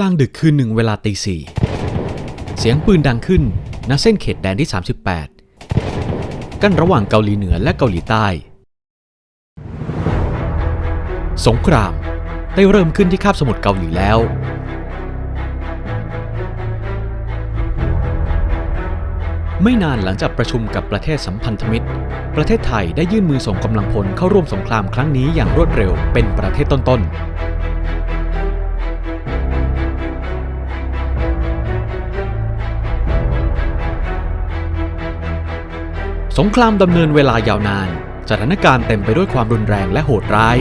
กลางดึกคืนหนึ่งเวลาตีสี่เสียงปืนดังขึ้นณเส้นเขตแดนที่ 38 กั้นระหว่างเกาหลีเหนือและเกาหลีใต้ สงครามได้เริ่มขึ้นที่คาบสมุทรเกาหลีแล้ว ไม่นานหลังจากประชุมกับประเทศสัมพันธมิตร ประเทศไทยได้ยื่นมือส่งกำลังพลเข้าร่วมสงครามครั้งนี้อย่างรวดเร็วเป็นประเทศต้นๆ สงครามดำเนินเวลายาวนาน สถานการณ์เต็มไปด้วยความรุนแรงและโหดร้าย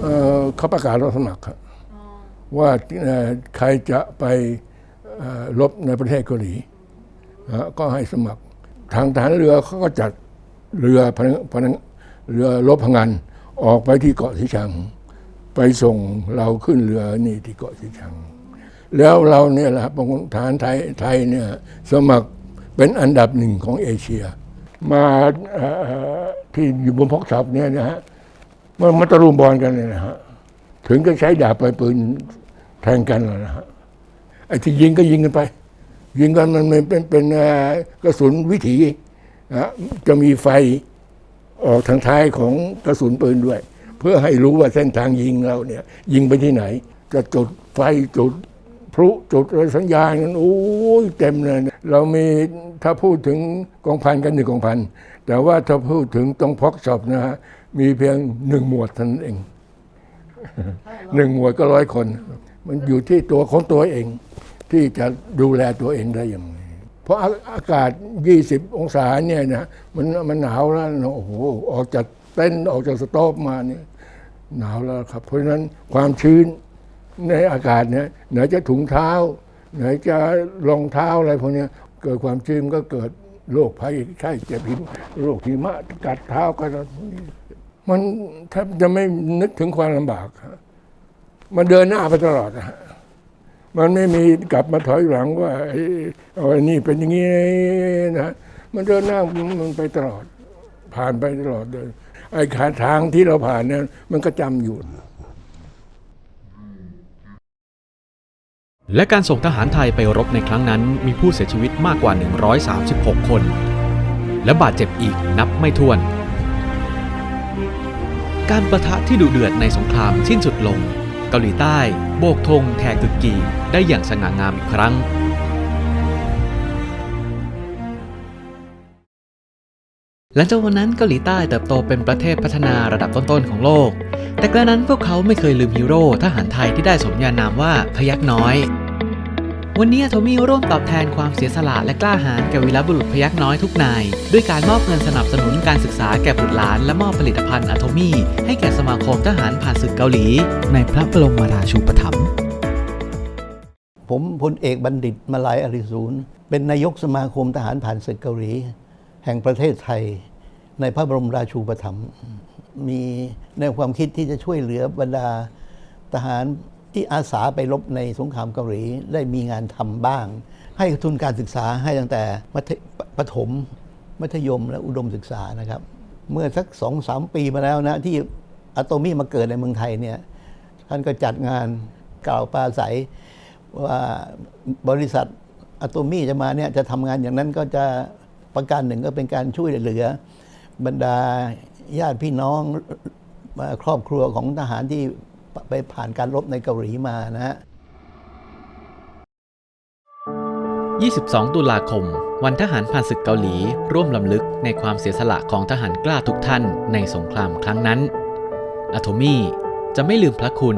เอ่อเขาประกาศรับสมัครครับว่าเอ่อใครจะไปเอ่อรบในประเทศเกาหลีนะฮะก็ให้สมัคร ทางทหารเรือเขาก็จัดเรือพนังพนัง เรือรบพงันออกไปที่เกาะสีชัง ไปส่งเราขึ้นเรือนี่ที่เกาะสีชัง แล้วเราเนี่ยแหละครับทหารไทยไทยเนี่ยสมัครเป็นอันดับหนึ่งของเอเชีย มาที่อยู่บนพกศัพท์เนี่ยนะฮะมันมาตะลุมบอลกันเลยนะฮะถึงก็ใช้ดาบไปปืนแทงกันแล้วนะฮะไอ้ที่ยิงก็ยิงกันไป ยิงกันมันเป็นเป็นกระสุนวิถีนะฮะจะมีไฟ ออกทางท้ายของกระสุนปืนด้วย เพื่อให้รู้ว่าเส้นทางยิงเราเนี่ย ยิงไปที่ไหน จะจุดไฟจุดพลุจุดอะสัญญาณกันโอ้ยเต็มเลย เรามีถ้าพูดถึงกองพันกันหนึ่งกองพันแต่ว่าถ้าพูดถึงตรงพอกช็อปนะฮะมีเพียงหนึ่งหมวดเท่านั้นเองหนึ่งหมวดก็ร้อยคน มันอยู่ที่ตัวของตัวเอง ที่จะดูแลตัวเองได้อย่างไร เพราะอาอากาศ 20 องศาเนี่ยนะมันมันหนาวแล้วโอ้โหออกจากเต้นออกจากสต๊บมาเนี่ยหนาวแล้วครับ เพราะฉะนั้นความชื้นในอากาศเนี่ยไหนจะถุงเท้า ไหนจะรองเท้าอะไรพวกนี้เกิดความชื้นก็เกิดโรคภัยไข้เจ็บหิมโรคหิมะกัดเท้าก็มันแทบจะไม่นึกถึงความลำบากมันเดินหน้าไปตลอดนะ มันไม่มีกลับมาถอยหลังว่าไอ้อนี่เป็นอย่างนี้นะมันเดินหน้ามันไปตลอด ผ่านไปตลอดเลยไอ้ขาทางที่เราผ่านเนี่ยมันก็จำอยู่ และการส่งทหารไทยไปรบในครั้งนั้น มีผู้เสียชีวิตมากกว่า 136 คน และบาดเจ็บอีกนับไม่ถ้วน การประทะที่ดุเดือดในสงครามสิ้นสุดลง เกาหลีใต้ โบกธงแทกึกกีได้อย่างสง่างามอีกครั้งหลังจากวันนั้นเกาหลีใต้เติบโตเป็นประเทศพัฒนาระดับต้นๆของโลก แต่กระนั้นพวกเขาไม่เคยลืมฮีโร่ทหารไทยที่ได้สมญานามว่าพยักน้อย วันนี้โทมี่ร่วมตอบแทนความเสียสละและกล้าหาญแก่วีรบุรุษพยักน้อยทุกนาย ด้วยการมอบเงินสนับสนุนการศึกษาแก่บุตรหลาน และมอบผลิตภัณฑ์อะโทมี่ให้แก่สมาคมทหารผ่านศึกเกาหลี ในพระบรมราชูปถัมภ์ผมพลเอกบัณฑิตมาลายอริศูนเป็นนายกสมาคมทหารผ่านศึกเกาหลี แห่งประเทศไทย ในพระบรมราชูปถัมภ์มีแนวความคิดที่จะช่วยเหลือบรรดาทหาร ที่อาสาไปรบในสงครามเกาหลีได้มีงานทำบ้าง ให้ทุนการศึกษาให้ตั้งแต่ประถม มัธยมและอุดมศึกษานะครับ เมื่อสักสองสามปีมาแล้วนะที่อะโตมี่มาเกิดในเมืองไทยเนี่ยท่านก็จัดงานกล่าวปราศัยว่าบริษัทอะโตมี่จะมาเนี่ยจะทำงานอย่างนั้นก็จะประการหนึ่งก็เป็นการช่วยเหลือ บรรดาญาติพี่น้องครอบครัวของทหารที่ ไปผ่านการรบในเกาหลีมานะฮะ22 ตุลาคม วันทหารผ่านศึกเกาหลี ร่วมลำลึกในความเสียสละของทหารกล้าทุกท่านในสงครามครั้งนั้นอะโทมี่จะไม่ลืมพระคุณ